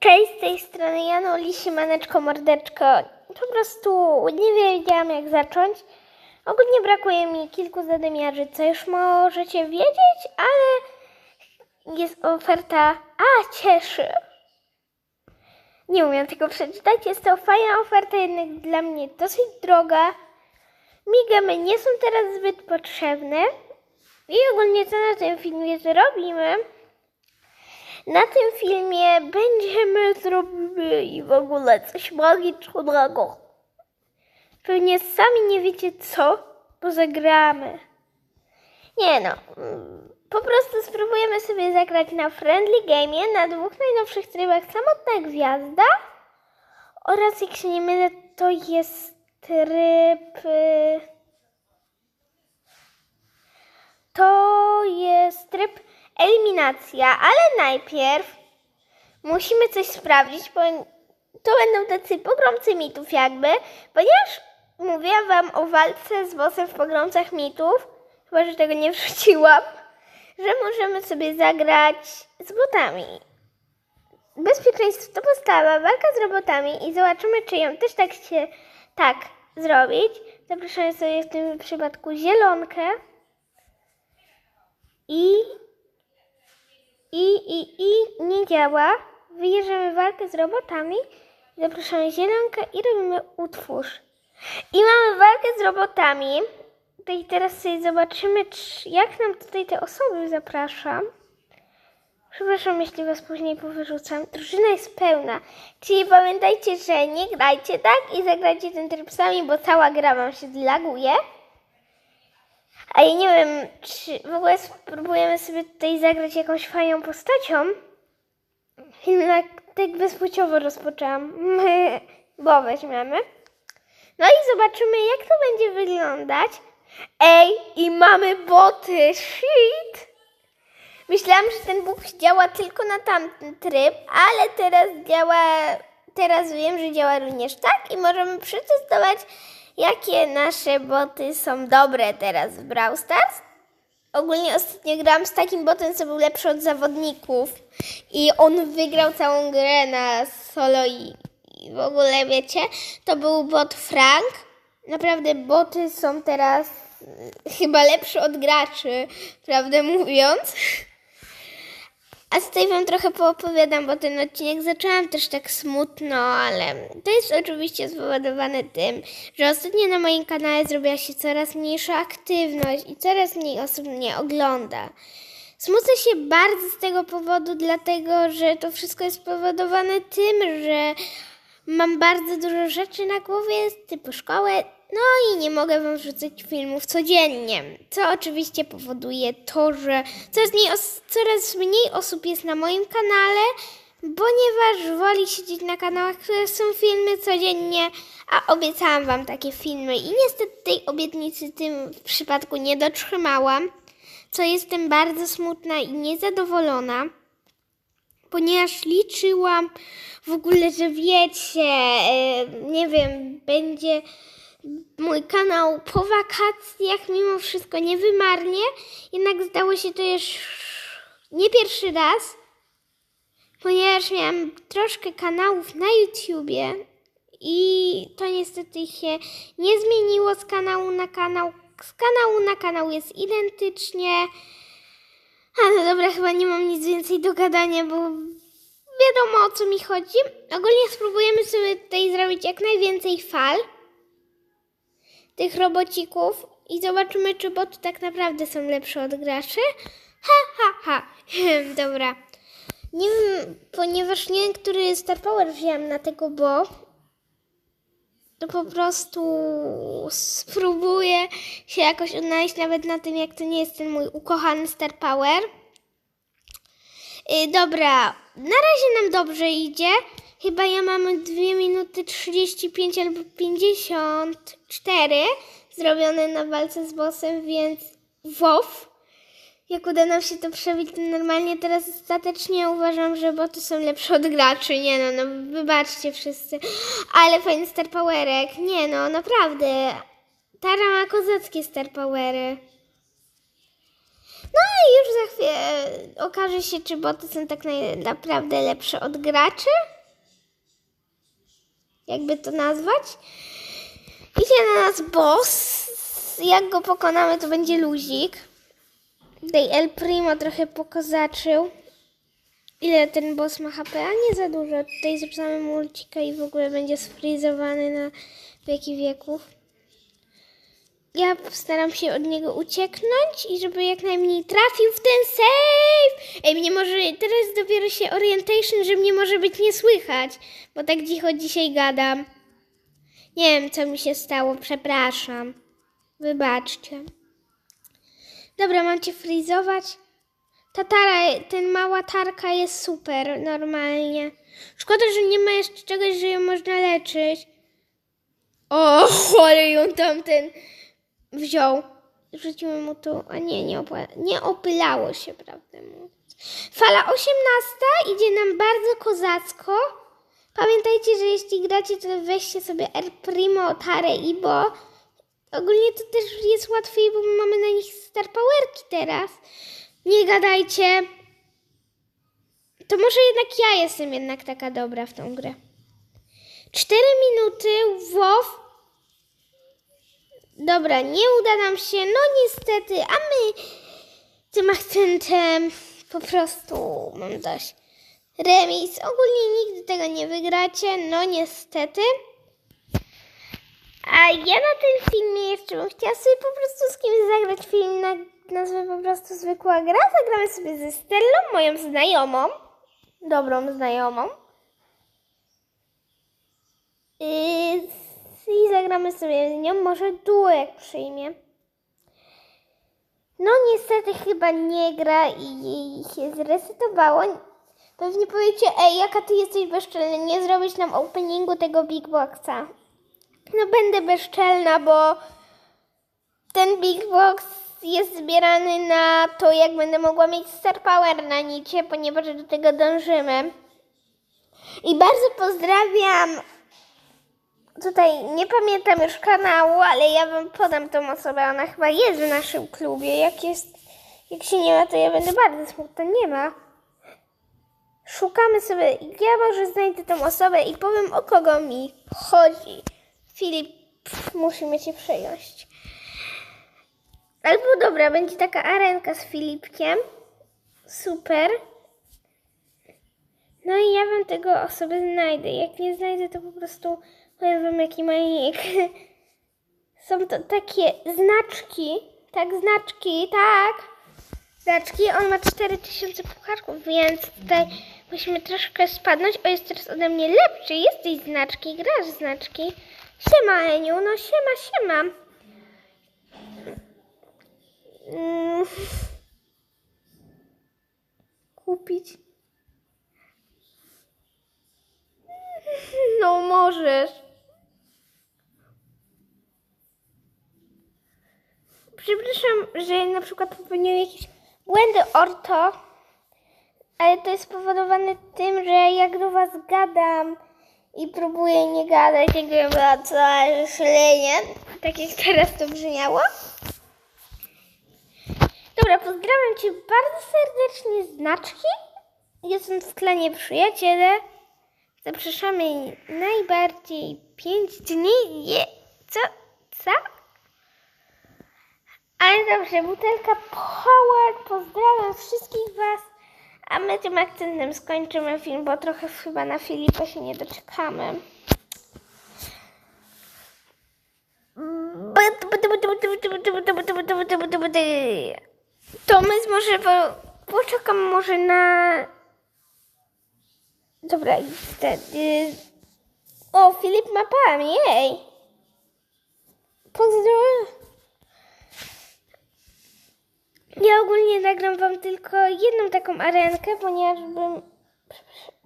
Cześć, z tej strony Jano Lisi, Maneczko, Mordeczko. Po prostu nie wiedziałam jak zacząć. Ogólnie brakuje mi kilku zadymiarzy, co już możecie wiedzieć, ale jest oferta... A, cieszy! Nie umiem tego przeczytać. Jest to fajna oferta, jednak dla mnie dosyć droga. Migamy nie są teraz zbyt potrzebne. I ogólnie co na tym filmie zrobimy? Na tym filmie będziemy zrobili w ogóle coś magicznego. Pewnie sami nie wiecie co, bo zagramy. Nie no, mm, po prostu spróbujemy sobie zagrać na Friendly Game na dwóch najnowszych trybach Samotna Gwiazda oraz jak się nie mylę, to jest tryb... y, To jest tryb eliminacja, ale najpierw musimy coś sprawdzić, bo to będą tacy pogromcy mitów jakby, ponieważ mówiłam wam o walce z bossem w pogromcach mitów, chyba, że tego nie wrzuciłam, że możemy sobie zagrać z botami. Bezpieczeństwo to podstawa, walka z robotami i zobaczymy, czy ją też tak się tak zrobić. Zapraszamy sobie w tym przypadku zielonkę. I, i, i, i nie działa. Wyjeżdżamy walkę z robotami. Zapraszamy zielonkę i robimy utwórz. I mamy walkę z robotami. Tutaj teraz sobie zobaczymy, czy, jak nam tutaj te osoby zapraszam. Przepraszam, jeśli was później powyrzucam. Drużyna jest pełna. Czyli pamiętajcie, że nie grajcie tak i zagrajcie ten tryb sami, bo cała gra wam się zlaguje. A ja nie wiem, czy w ogóle spróbujemy sobie tutaj zagrać jakąś fajną postacią. Jednak tak bezpłciowo rozpoczęłam. Bo weźmiemy. No i zobaczymy, jak to będzie wyglądać. Ej, i mamy boty. Shit! Myślałam, że ten Bóg działa tylko na tamten tryb, ale teraz działa, teraz wiem, że działa również tak i możemy przetestować, jakie nasze boty są dobre teraz w Brawl Stars. Ogólnie ostatnio grałam z takim botem, co był lepszy od zawodników i on wygrał całą grę na solo i, i w ogóle wiecie, to był bot Frank. Naprawdę boty są teraz y, chyba lepsze od graczy, prawdę mówiąc. A tutaj wam trochę poopowiadam, bo ten odcinek zaczęłam też tak smutno, ale to jest oczywiście spowodowane tym, że ostatnio na moim kanale zrobiła się coraz mniejsza aktywność i coraz mniej osób mnie ogląda. Smucę się bardzo z tego powodu, dlatego że to wszystko jest spowodowane tym, że mam bardzo dużo rzeczy na głowie, typu szkołę, no i nie mogę wam wrzucać filmów codziennie, co oczywiście powoduje to, że coraz mniej, coraz mniej osób jest na moim kanale, ponieważ woli siedzieć na kanałach, które są filmy codziennie, a obiecałam wam takie filmy i niestety tej obietnicy w tym przypadku nie dotrzymałam, co jestem bardzo smutna i niezadowolona ponieważ liczyłam w ogóle, że wiecie, e, nie wiem, będzie mój kanał po wakacjach, mimo wszystko nie wymarnie, jednak zdało się to już nie pierwszy raz, ponieważ miałam troszkę kanałów na YouTubie i to niestety się nie zmieniło z kanału na kanał. Z kanału na kanał jest identycznie. A no dobra, chyba nie mam nic więcej do gadania, bo wiadomo o co mi chodzi. Ogólnie spróbujemy sobie tutaj zrobić jak najwięcej fal tych robocików i zobaczymy, czy boty tak naprawdę są lepsze od graczy. Ha, ha, ha. Dobra. Nie wiem, ponieważ nie wiem, który Star Power wziąłem na tego bo, to po prostu spróbuję się jakoś odnaleźć nawet na tym, jak to nie jest ten mój ukochany Star Power. Yy, dobra, na razie nam dobrze idzie. Chyba ja mamy 2 minuty 35 albo 54 zrobione na walce z bossem, więc wow. Jak uda nam się to przebić, to normalnie teraz ostatecznie uważam, że boty są lepsze od graczy. Nie no, no wybaczcie wszyscy. Ale fajny Star Powerek. Nie no, naprawdę. Tara ma kozackie Star Powery. No i już za chwilę okaże się, czy boty są tak naprawdę lepsze od graczy. Jakby to nazwać. Idzie na nas boss. Jak go pokonamy, to będzie luzik. Tutaj El Primo trochę pokazaczył. Ile ten boss ma HP? A nie za dużo. Tutaj zaczynamy mulcika i w ogóle będzie sfrizowany na wieki wieków. Ja staram się od niego ucieknąć i żeby jak najmniej trafił w ten save. Ej, mnie może teraz dopiero się orientation, że mnie może być nie słychać, bo tak cicho dzisiaj gadam. Nie wiem, co mi się stało, przepraszam. Wybaczcie. Dobra, mam cię frizować. Ta tara, ten mała tarka jest super, normalnie. Szkoda, że nie ma jeszcze czegoś, że ją można leczyć. O, ale ją tamten wziął. Rzuciłem mu tu, a nie, nie, nie opylało się, prawdę mówiąc. Fala 18 idzie nam bardzo kozacko. Pamiętajcie, że jeśli gracie, to weźcie sobie R Primo, Tare i Bo. Ogólnie to też jest łatwiej, bo my mamy na nich star powerki teraz. Nie gadajcie. To może jednak ja jestem jednak taka dobra w tą grę. 4 minuty, WoW. Dobra, nie uda nam się, no niestety, a my tym akcentem po prostu mam dość. Remis, ogólnie nigdy tego nie wygracie, no niestety. A ja na tym filmie jeszcze bym chciała sobie po prostu z kimś zagrać film na nazwę po prostu zwykła gra. Zagramy sobie ze Stellą, moją znajomą, dobrą znajomą. Yy, I zagramy sobie z nią, może duo jak przyjmie. No niestety chyba nie gra i jej się zresetowało. Pewnie powiecie, ej, jaka ty jesteś bezczelna, nie zrobić nam openingu tego Big Boxa. No będę bezczelna, bo ten Big Box jest zbierany na to, jak będę mogła mieć Star Power na nicie, ponieważ do tego dążymy. I bardzo pozdrawiam. Tutaj nie pamiętam już kanału, ale ja wam podam tą osobę. Ona chyba jest w naszym klubie. Jak jest, jak się nie ma, to ja będę bardzo smutna. Nie ma. Szukamy sobie. Ja może znajdę tą osobę i powiem o kogo mi chodzi. Filip, musimy cię przejąć. Albo dobra, będzie taka arenka z Filipkiem. Super. No i ja wam tego osobę znajdę. Jak nie znajdę, to po prostu powiem wam jaki ma nick. Są to takie znaczki. Tak, znaczki, tak. Znaczki. On ma 4000 pucharków, więc tutaj musimy troszkę spadnąć. O, jest teraz ode mnie lepszy. Jesteś znaczki, grasz znaczki. Siema, Eniu, no siema, siema. Mm. Kupić? No możesz. Przepraszam, że na przykład popełniłem jakieś błędy orto, ale to jest spowodowane tym, że jak do was gadam i próbuję nie gadać, jakbym była całe szalenie, tak jak teraz to brzmiało. Dobra, pozdrawiam Cię bardzo serdecznie, Znaczki. Jestem w klanie przyjaciele. Zapraszamy najbardziej pięć dni. Je, co? Co? Ale dobrze, butelka Power. Pozdrawiam wszystkich Was. A my tym akcentem skończymy film, bo trochę chyba na Filipa się nie doczekamy. To my może po, poczekam może na... Dobra, wtedy... O, Filip ma pan, jej! Pozdrowienia. Ja ogólnie nagram wam tylko jedną taką arenkę, ponieważ bym...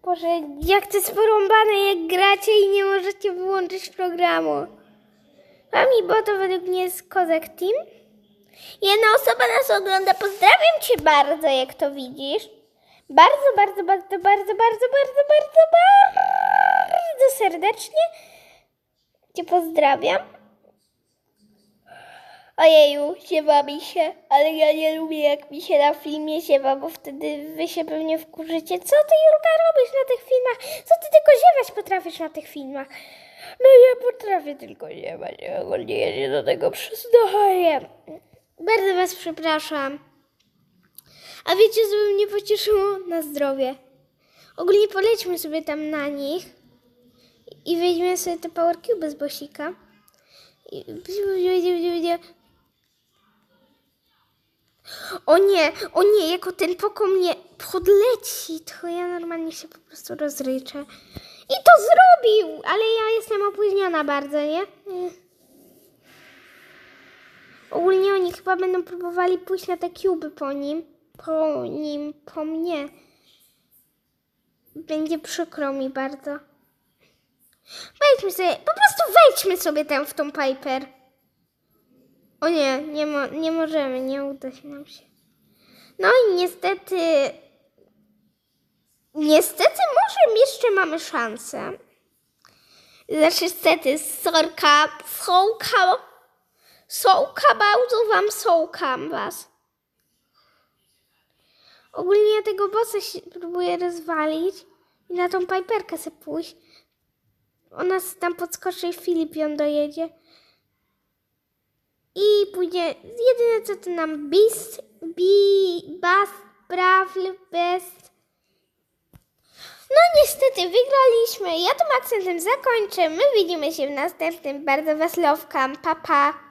Boże, jak to jest porąbane, jak gracie i nie możecie wyłączyć programu. Mami, bo to według mnie jest Kozak Team. Jedna osoba nas ogląda. Pozdrawiam Cię bardzo, jak to widzisz. Bardzo, bardzo, bardzo, bardzo, bardzo, bardzo, bardzo, bardzo serdecznie Cię pozdrawiam. Ojeju, ziewa mi się, ale ja nie lubię jak mi się na filmie ziewa, bo wtedy wy się pewnie wkurzycie. Co ty Julka robisz na tych filmach? Co ty tylko ziewać potrafisz na tych filmach? No ja potrafię tylko ziewać, ogólnie ja się do tego przyznaję. Bardzo was przepraszam. A wiecie, co by mnie pocieszyło? Na zdrowie. Ogólnie polećmy sobie tam na nich i weźmiemy sobie te power cube z bosika. I... O nie, o nie, jako ten poko mnie podleci, to ja normalnie się po prostu rozryczę. I to zrobił, ale ja jestem opóźniona bardzo, nie? Ogólnie oni chyba będą próbowali pójść na te cuby po nim. Po nim, po mnie. Będzie przykro mi bardzo. Wejdźmy sobie, po prostu wejdźmy sobie tam w tą Piper. O nie, nie, mo- nie możemy, nie uda się nam się. No i niestety, niestety może jeszcze mamy szansę. Znaczy niestety, sorka, sołka, sołka, bardzo wam sołkam was. Ogólnie ja tego bossa się próbuję rozwalić i na tą Piperkę sobie pójść. Ona tam podskoczy i Filip ją dojedzie. I pójdzie, jedyne co to nam Beast, Bi, Bas, Bravl, Best. No niestety wygraliśmy. Ja tym akcentem zakończę. My widzimy się w następnym. Bardzo was lowkam. Pa.